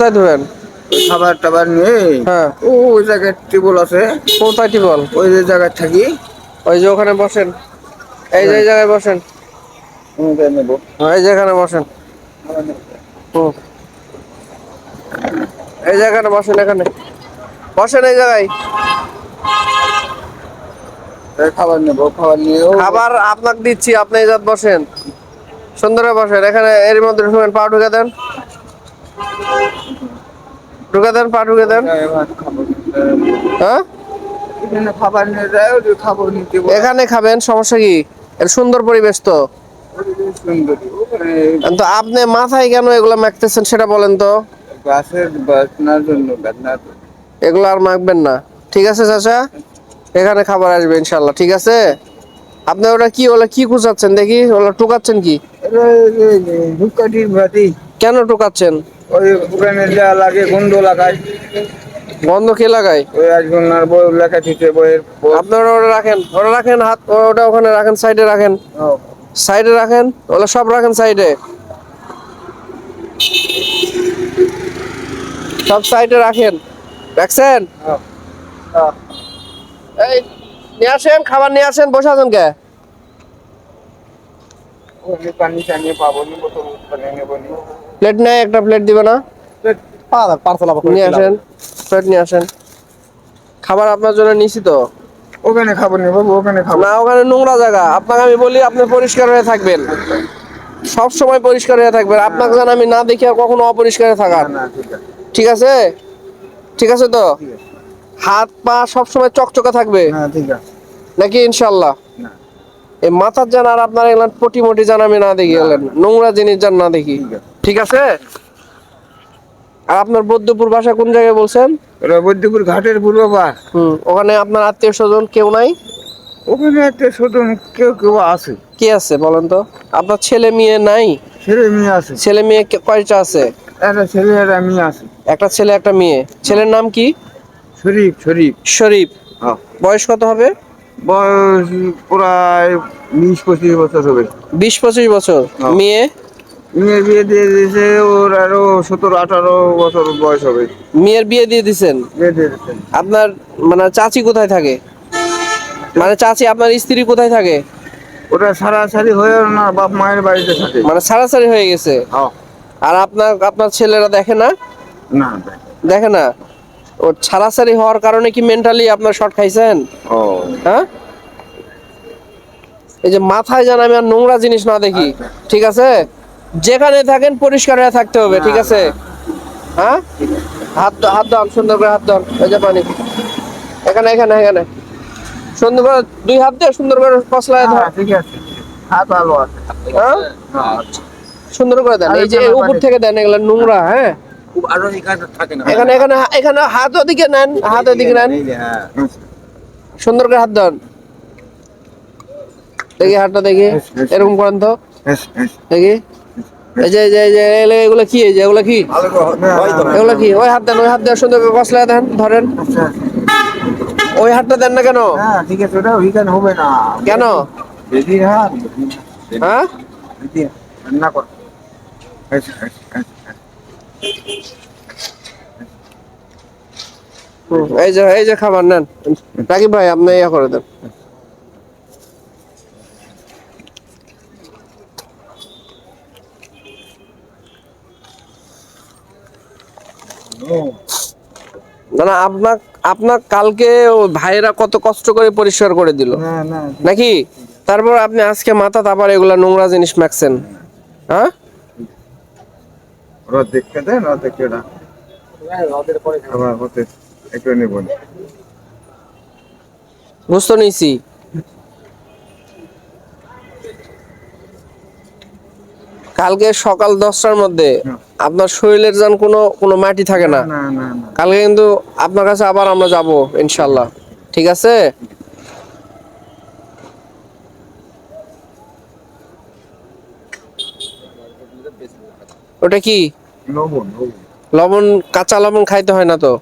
কোথায় ওই খাবার টাবার নিয়ে হ্যাঁ। ও ওই জায়গায় টেবল আছে। কোথায় টিবল? ওই যে জায়গায় থাকি। ওই যে ওখানে বসেন। এই যে জায়গায় বসেন। হ্যাঁ, এই যেখানে বসেন। এই জায়গাটা বসেন এখানে। বসেন এই জায়গায়। এই খাবার নেব খাবার নিয়ে খাবার আপনাকে দিচ্ছি আপনি এই জাত বসেন। সুন্দর বসেন। এখানে এর মধ্যে ঢুকেন পা ঢুকে দেন। ঢুকে দেন পা ঢুকে দেন। হ্যাঁ? এখানে খাবেন সমস্যা কি? এর সুন্দর পরিবেশ তো। তো আপনি মাথায় কেন এগুলো মাখতেছেন সেটা বলেন তো। এগুলো আর মাখবেন না। ঠিক আছে চাচা? এখানে খাবার আসবে ইনশাল্লাহ ঠিক আছে? আপনি ওটা কি ওলা কি খুঁচাচ্ছেন দেখি ওলা টুকাচ্ছেন কি? কেন টুকাচ্ছেন? ওই যা লাগে গন্ধ লাগায়। গন্ধ কে লাগায়? ওই একজনের বই লেখা বইয়ের বই- আপনারা ওটা রাখেন। ওটা রাখেন হাত ওটা ওখানে রাখেন সাইডে রাখেন। সাইডে রাখেন ওগুলো সব রাখেন সাইডে। সব সাইডে রাখেন। রাখছেন। এই নিয়ে আসেন খাবার নিয়ে আসেন বসে আছেন কে? পানি পাবো নি বোতল পানি নেব নি। প্লেট নেই একটা প্লেট দিবে না। নিয়ে আসেন প্লেট নিয়ে আসেন। খাবার আপনার জন্য নিছি তো। ওখানে খাব নি বাবু ওখানে খাব না ওখানে নোংরা জায়গা। আপনাকে আমি বলি আপনি পরিষ্কার হয়ে থাকবেন। সব সময় পরিষ্কার হয়ে থাকবেন। আপনাকে যেন আমি না দেখি আর কখনো অপরিষ্কারে থাকার। ঠিক আছে। ঠিক আছে? তো? হাত পা সব সময় চকচকে থাকবে? নাকি ইনশাল্লাহ এই মাথার যেন আর আপনার এগুলান পটি মটি যেন আমি না দেখি এগুলান। নোংরা জিনিস যেন না দেখি। ঠিক আছে? আর আপনার বৌদ্ধপুর বাসা কোন জায়গায় বলছেন? ওরা বৈদ্যপুর ঘাটের পূর্ব পার হুম ওখানে আপনার আত্মীয় স্বজন কেউ নাই? ওখানে আত্মীয় স্বজন কেউ কেউ আছে। কে আছে বলেন তো? আপনার ছেলে মেয়ে নাই? ছেলে মেয়ে আছে। ছেলে মেয়ে কয়টা আছে? একটা ছেলে একটা মেয়ে আছে। একটা ছেলে একটা মেয়ে। ছেলের নাম কি? শরীফ শরীফ। শরীফ। হ্যাঁ। বয়স কত হবে? বয়স প্রায় বিশ পঁচিশ বছর হবে। বিশ পঁচিশ বছর। হ্যাঁ। মেয়ে? মেয়ের বিয়ে দিয়ে দিয়েছে ওর আরও সতেরো আঠারো বছর বয়স হবে। মেয়ের বিয়ে দিয়ে দিছেন? বিয়ে দিয়ে দিয়েছেন আপনার মানে চাচি কোথায় থাকে? মানে চাচি আপনার স্ত্রী কোথায় থাকে? ওটা সারাসারি হয়ে না বাপ মায়ের বাড়িতে থাকে। মানে সারাসারি হয়ে গেছে? হ্যাঁ। আর আপনার আপনার ছেলেরা দেখে না? না দেখে না। ও ছাড়াছাড়ি হওয়ার কারণে কি মেন্টালি আপনার শর্ট খাইছেন? ও। হ্যাঁ? এই যে মাথায় যেন আমি আর নোংরা জিনিস না দেখি ঠিক আছে? যেখানে থাকেন পরিষ্কার হয়ে থাকতে হবে ঠিক আছে? হ্যাঁ? হাত হাত দাও সুন্দর করে হাত দাও এই যে পানি। এখানে এখানে এখানে। সুন্দর করে দুই হাত দিয়ে সুন্দর করে কসলায় ধর। হ্যাঁ, ঠিক আছে হাত ভালো আছে। হ্যাঁ? সুন্দর করে দেন। এই যে উপর থেকে দেন এগুলো নোংরা হ্যাঁ? আরও এখানে থাকে না। এখানে এখানে এখানে হাত ওদিকে নেন হাত ওদিকে নেন। হ্যাঁ সুন্দর করে হাত দেন দেখি হাতটা দেখি। এরকম করেন তো। দেখি। এই যে এই যে এগুলো- এগুলো কি এই যে এগুলো কি? ভালো করে- তো। এগুলো কি? ওই হাত দেন ওই হাত দেন সুন্দর কসলা দেন ধরেন। ওই হাতটা দেন না কেন? ঠিক আছে ওটা ওইখানে হবে না। কেন? হ্যাঁ? বেশি কর। বেশ, বেশ, বেশ, বেশ। হুম, এই যে এই যে খাবার নেন। রাকিব ভাই আপনি ইয়া করে দেন। না না আপনার আপনার কালকে ভাইরা কত কষ্ট করে পরিষ্কার করে দিল। নাকি? তারপর আপনি আজকে মাথা তারপর এগুলা নোংরা জিনিস মাখছেন। হ্যাঁ? ওরা দেখতে দেন ওরা দেখতে না আবার হতে একটু নেব। না। বুঝতে নিছি। কালকে সকাল দশটার মধ্যে হ্যাঁ। আপনার শরীরের যেন কোনো কোনো মাটি থাকে না। কালকে কিন্তু আপনার কাছে আবার আমরা যাব ইনশাল্লাহ ঠিক আছে? ওটা কি? লবণ কাঁচা লবণ খাইতে হয় না তো?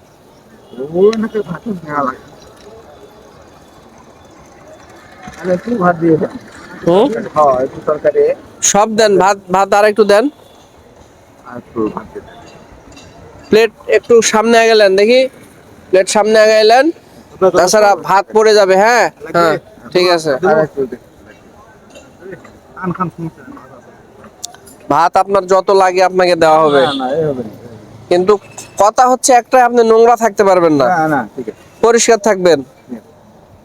ভাত দিয়ে সব দেন ভাত ভাত আর একটু দেন। প্লেট একটু সামনে আগাইলেন দেখি। প্লেট সামনে আগাইলেন তাছাড়া ভাত পড়ে যাবে হ্যাঁ? হ্যাঁ ঠিক আছে। ভাত আপনার যত লাগে আপনাকে দেওয়া হবে। কিন্তু কথা হচ্ছে একটা আপনি নোংরা থাকতে পারবেন না। পরিষ্কার থাকবেন।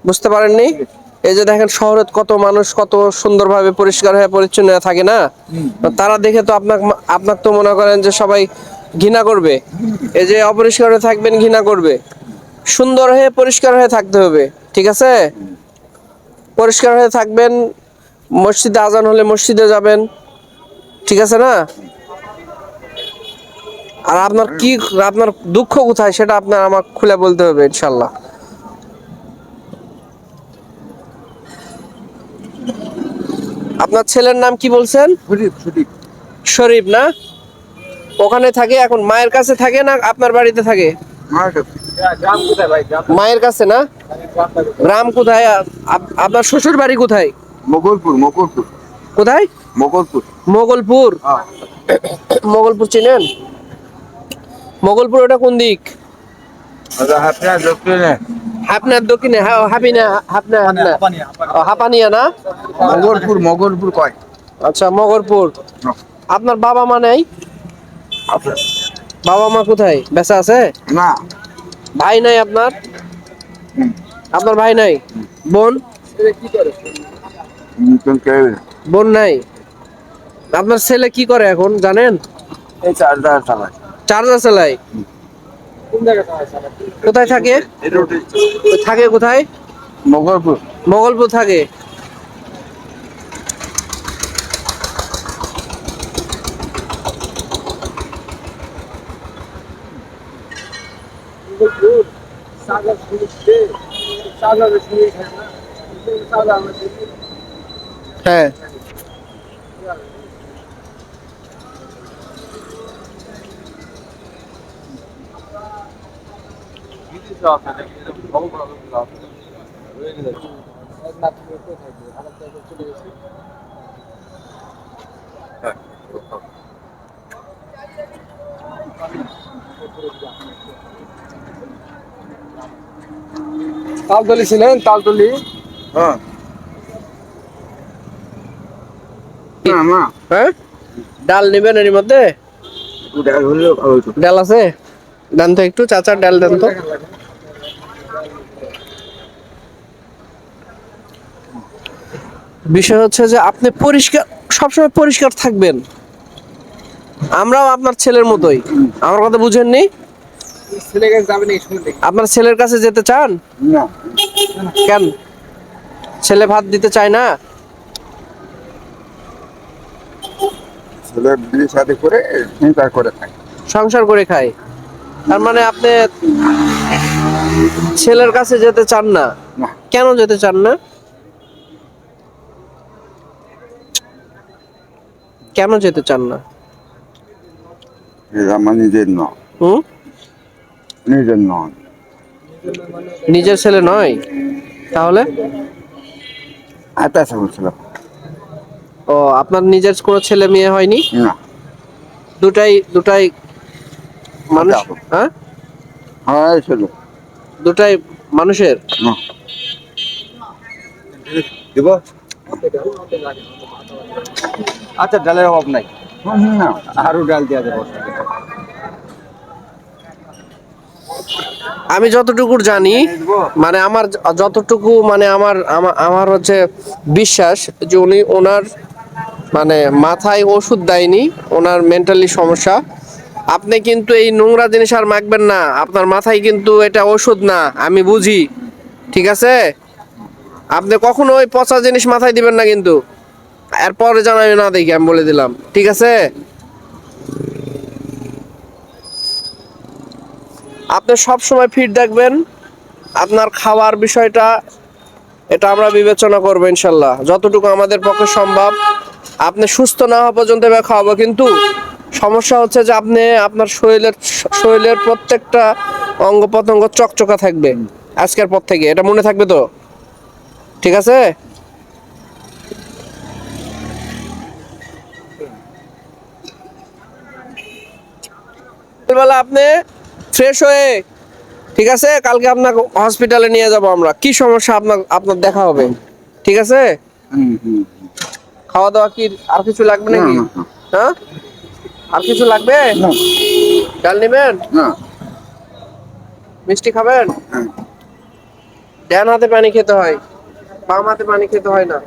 বুঝতে পারেননি? এই যে দেখেন শহরে কত মানুষ কত সুন্দরভাবে পরিষ্কার হয়ে পরিচ্ছন্ন থাকে না? তারা দেখে তো আপনার আপনার তো মনে করেন যে সবাই ঘৃণা করবে। এই যে অপরিষ্কার হয়ে থাকবেন ঘৃণা করবে। সুন্দর হয়ে পরিষ্কার হয়ে থাকতে হবে ঠিক আছে? পরিষ্কার হয়ে থাকবেন মসজিদে আজান হলে মসজিদে যাবেন ঠিক আছে না? আর আপনার কি আপনার দুঃখ কোথায় সেটা আপনার আমার খুলে বলতে হবে ইনশাল্লাহ। আপনার ছেলের নাম কি বলছেন? সুদীপ সুদীপ। শরীফ না? ওখানে থাকে এখন মায়ের কাছে থাকে না আপনার বাড়িতে থাকে? মায়ের কাছে। না? গ্রাম কোথায়? আপ- আপনার শ্বশুর বাড়ি কোথায়? মোগলপুর মোগলপুর। কোথায়? মোগলপুর। মোগলপুর। হ্যাঁ। মোগলপুর চিনেন? মোগলপুর ওটা কোন দিক? আচ্ছা আপনার দক্ষিণে হ্যাঁ, হাপনা হাপনা হাপানিয়া না? মোগলপুর মোগলপুর কয়? আচ্ছা মগরপুর। আপনার বাবা মা নাই? বাবা মা কোথায়? বেঁচে আছে? না। ভাই নাই আপনার? আপনার ভাই নাই? বোন? বোন নাই? আপনার ছেলে কি করে এখন জানেন? এই চারদার চালায়। চার্জার চালায়? কোথায় থাকে থাকে কোথায় মোগলপুর মগলপুর থাকে হ্যাঁ তালতলি ছিলেন তালতলি। হ্যাঁ। হ্যাঁ? ডাল নেবেন এর মধ্যে? ডাল আছে? দেন তো একটু চাচার ডাল দেন তো। বিষয় হচ্ছে যে আপনি পরিষ্কার সবসময় পরিষ্কার থাকবেন। আমরাও আপনার ছেলের মতোই। আমার কথা বুঝেননি? আপনার ছেলের কাছে যেতে চান? কেন? ছেলে ভাত দিতে চায় না? করে সংসার করে খায়। তার মানে আপনি ছেলের কাছে যেতে চান না। কেন যেতে চান না? কেন যেতে চান না? এটা আমার নিজের নয়। হুম? নিজের নয়। নিজের ছেলে নয়? তাহলে? আতা ছিল। ও আপনার নিজের কোনো ছেলে মেয়ে হয়নি? না। দুটাই দুটাই মানুষ? হ্যাঁ? হ্যাঁ ছিল। দুটাই মানুষের? না। দিব? আচ্ছা ডালের অভাব নাই। না। আরও ডাল দেওয়া যাবে। আমি যতটুকু জানি মানে আমার যতটুকু মানে আমার আমার হচ্ছে বিশ্বাস যে উনি ওনার মানে মাথায় ওষুধ দেয়নি ওনার মেন্টালি সমস্যা। আপনি কিন্তু এই নোংরা জিনিস আর মাখবেন না। আপনার মাথায় কিন্তু এটা ওষুধ না আমি বুঝি। ঠিক আছে? আপনি কখনো ওই পচা জিনিস মাথায় দিবেন না কিন্তু। এরপরে জানাবি না দেখি, আমি বলে দিলাম। ঠিক আছে? আপনি সব সময় ফিট দেখবেন আপনার খাওয়ার বিষয়টা, এটা আমরা বিবেচনা করব ইনশাল্লাহ। যতটুকু আমাদের পক্ষে সম্ভব। আপনি সুস্থ না হওয়া পর্যন্ত খাওয়াবো। কিন্তু সমস্যা হচ্ছে যে আপনি, আপনার শরীরের শরীরের প্রত্যেকটা অঙ্গ প্রত্যঙ্গ চকচকা থাকবে। আজকের পর থেকে। এটা মনে থাকবে তো? ঠিক আছে? আপনি ফ্রেশ হয়ে ঠিক আছে? কালকে আপনাকে হসপিটালে নিয়ে যাব আমরা। কি সমস্যা আপনার আপনার দেখা হবে? ঠিক আছে? খাওয়া দাওয়া কি আর কিছু লাগবে নাকি? হ্যাঁ? আর কিছু লাগবে? ডাল নেবেন? মিষ্টি খাবেন? ড্যান হাতে পানি খেতে হয়। বাম হাতে পানি খেতে হয় না।